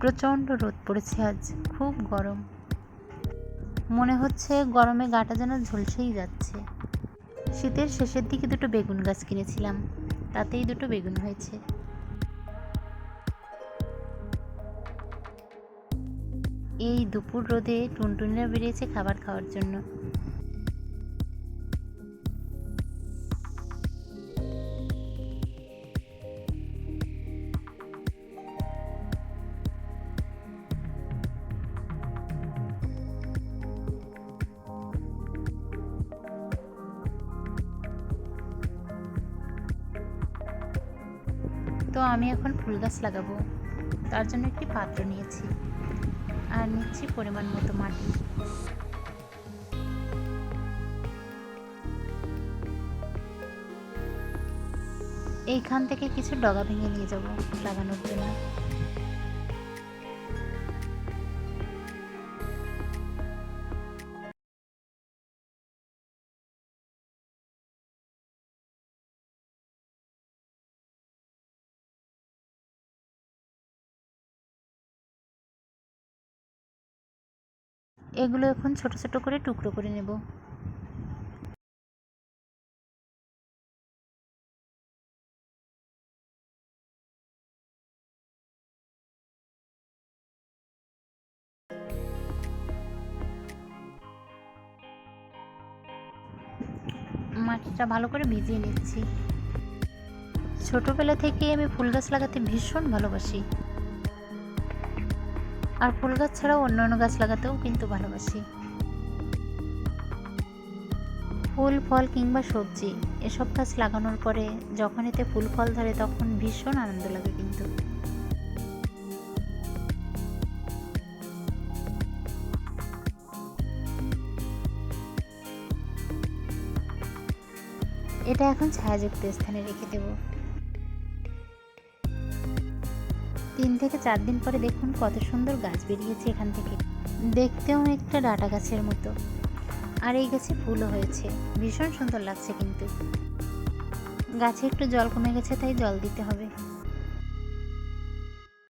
প্রচণ্ড রোদ পড়েছে আজ, খুব গরম। মনে হচ্ছে গরমে গাটা যেন ঝলসেই যাচ্ছে। শীতের শেষের দিকে দুটো বেগুন গাছ কিনেছিলাম, তাতেই দুটো বেগুন হয়েছে। এই দুপুর রোদে টুনটুনিরা বেরিয়েছে খাবার খাওয়ার জন্য। তো আমি এখন ফুল গাছ লাগাবো। তার জন্য একটি পাত্র নিয়েছি। আর নিচ্ছি পরিমাণ মতো মাটি। এইখান থেকে কিছু ডগা ভেঙে নিয়ে যাব লাগানোর জন্য। এগুলো এখন ছোট ছোট করে টুকরো করে নেব। মাটিটা ভালো করে ভিজিয়ে নিচ্ছি। ছোটবেলা থেকে আমি ফুল গাছ লাগাতে ভীষণ ভালোবাসি। আর ফুল গাছ ছাড়াও অন্য অন্য গাছ লাগাতেও কিন্তু ভালোবাসি। ফুল, ফল কিংবা সবজি, এসব গাছ লাগানোর পরে যখন এতে ফুল, ফল ধরে তখন ভীষণ আনন্দ লাগে কিন্তু। এটা এখন ছায়াযুক্ত স্থানে রেখে দেব। তিন থেকে চার দিন পরে দেখুন কত সুন্দর গাছ বেরিয়েছে এখান থেকে। দেখতেও একটা ডাটা গাছের মতো। আর এই গাছে ফুলও হয়েছে। ভীষণ সুন্দর লাগছে কিন্তু। গাছে একটু জল কমে গেছে, তাই জল দিতে হবে।